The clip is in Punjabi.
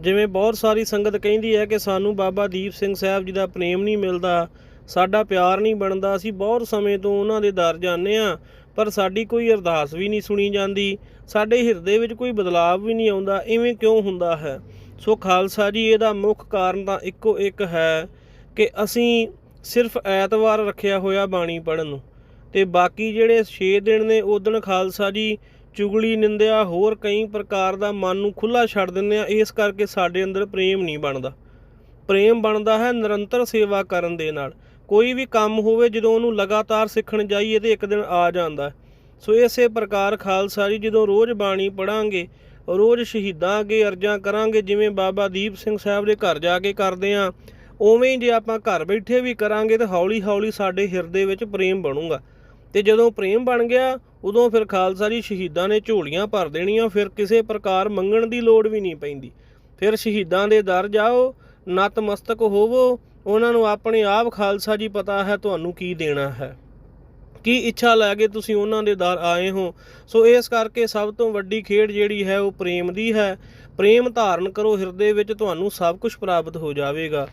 ਜਿਵੇਂ ਬਹੁਤ ਸਾਰੀ ਸੰਗਤ ਕਹਿੰਦੀ ਹੈ ਕਿ ਸਾਨੂੰ ਬਾਬਾ ਦੀਪ ਸਿੰਘ ਸਾਹਿਬ ਜੀ ਦਾ ਪ੍ਰੇਮ ਨਹੀਂ ਮਿਲਦਾ, ਸਾਡਾ ਪਿਆਰ ਨਹੀਂ ਬਣਦਾ, ਅਸੀਂ ਬਹੁਤ ਸਮੇਂ ਤੋਂ ਉਹਨਾਂ ਦੇ ਦਰ ਜਾਂਦੇ ਆ ਪਰ ਸਾਡੀ ਕੋਈ ਅਰਦਾਸ ਵੀ ਨਹੀਂ ਸੁਣੀ ਜਾਂਦੀ, ਸਾਡੇ ਹਿਰਦੇ ਵਿੱਚ ਕੋਈ ਬਦਲਾਅ ਵੀ ਨਹੀਂ ਆਉਂਦਾ, ਇਵੇਂ ਕਿਉਂ ਹੁੰਦਾ ਹੈ? ਸੋ ਖਾਲਸਾ ਜੀ, ਇਹਦਾ ਮੁੱਖ ਕਾਰਨ ਤਾਂ ਇੱਕੋ ਇੱਕ ਹੈ ਕਿ ਅਸੀਂ ਸਿਰਫ ਐਤਵਾਰ ਰੱਖਿਆ ਹੋਇਆ ਬਾਣੀ ਪੜਨ ਨੂੰ ਤੇ ਬਾਕੀ ਜਿਹੜੇ 6 ਦਿਨ ਨੇ ਉਦਣ ਖਾਲਸਾ ਜੀ ਚੁਗਲੀ, ਨਿੰਦਿਆ, ਹੋਰ ਕਈ ਪ੍ਰਕਾਰ ਦਾ ਮਨ ਨੂੰ ਖੁੱਲਾ ਛੱਡ ਦਿੰਦੇ ਆ ਇਸ ਕਰਕੇ ਸਾਡੇ ਅੰਦਰ ਪ੍ਰੇਮ ਨਹੀਂ ਬਣਦਾ। ਪ੍ਰੇਮ ਬਣਦਾ ਹੈ ਨਿਰੰਤਰ ਸੇਵਾ ਕਰਨ ਦੇ ਨਾਲ। ਕੋਈ ਵੀ ਕੰਮ ਹੋਵੇ, ਜਦੋਂ ਉਹਨੂੰ ਲਗਾਤਾਰ ਸਿੱਖਣ ਜਾਈਏ ਤੇ ਇੱਕ ਦਿਨ ਆ ਜਾਂਦਾ ਸੋ ਇਸੇ ਪ੍ਰਕਾਰ ਖਾਲਸਾ ਜੀ, ਜਦੋਂ ਰੋਜ਼ ਬਾਣੀ ਪੜਾਂਗੇ ਰੋਜ਼ ਸ਼ਹੀਦਾਂ ਅੱਗੇ ਅਰਜ਼ਾਂ ਕਰਾਂਗੇ, ਜਿਵੇਂ ਬਾਬਾ ਦੀਪ ਸਿੰਘ ਸਾਹਿਬ ਦੇ ਘਰ ਜਾ ਕੇ ਕਰਦੇ ਆ ਉਵੇਂ ਹੀ ਜੇ ਆਪਾਂ ਘਰ ਬੈਠੇ ਵੀ ਕਰਾਂਗੇ, ਤਾਂ ਹੌਲੀ ਹੌਲੀ ਸਾਡੇ ਹਿਰਦੇ ਵਿੱਚ ਪ੍ਰੇਮ ਬਣੂਗਾ। ਤੇ ਜਦੋਂ ਪ੍ਰੇਮ ਬਣ ਗਿਆ, ਉਦੋਂ ਫਿਰ ਖਾਲਸਾ ਜੀ ਸ਼ਹੀਦਾਂ ਨੇ ਝੋਲੀਆਂ ਭਰ ਦੇਣੀਆਂ, ਫਿਰ ਕਿਸੇ ਪ੍ਰਕਾਰ ਮੰਗਣ ਦੀ ਲੋੜ ਵੀ ਨਹੀਂ ਪੈਂਦੀ। ਫਿਰ ਸ਼ਹੀਦਾਂ ਦੇ ਦਰ ਜਾਓ, ਨਤਮਸਤਕ ਹੋਵੋ, ਉਹਨਾਂ ਨੂੰ ਆਪਣੇ ਆਪ ਖਾਲਸਾ ਜੀ ਪਤਾ ਹੈ ਤੁਹਾਨੂੰ ਕੀ ਦੇਣਾ ਹੈ। ਕੀ ਇੱਛਾ ਲੈ ਕੇ ਤੁਸੀਂ ਉਹਨਾਂ ਦੇ ਦਰ ਆਏ ਹੋ? ਸੋ ਇਸ ਕਰਕੇ ਸਭ ਤੋਂ ਵੱਡੀ ਖੇਡ ਜਿਹੜੀ ਹੈ ਉਹ ਪ੍ਰੇਮ ਦੀ ਹੈ। ਪ੍ਰੇਮ ਧਾਰਨ ਕਰੋ, ਹਿਰਦੇ ਵਿੱਚ ਤੁਹਾਨੂੰ ਸਭ ਕੁਝ ਪ੍ਰਾਪਤ ਹੋ ਜਾਵੇਗਾ।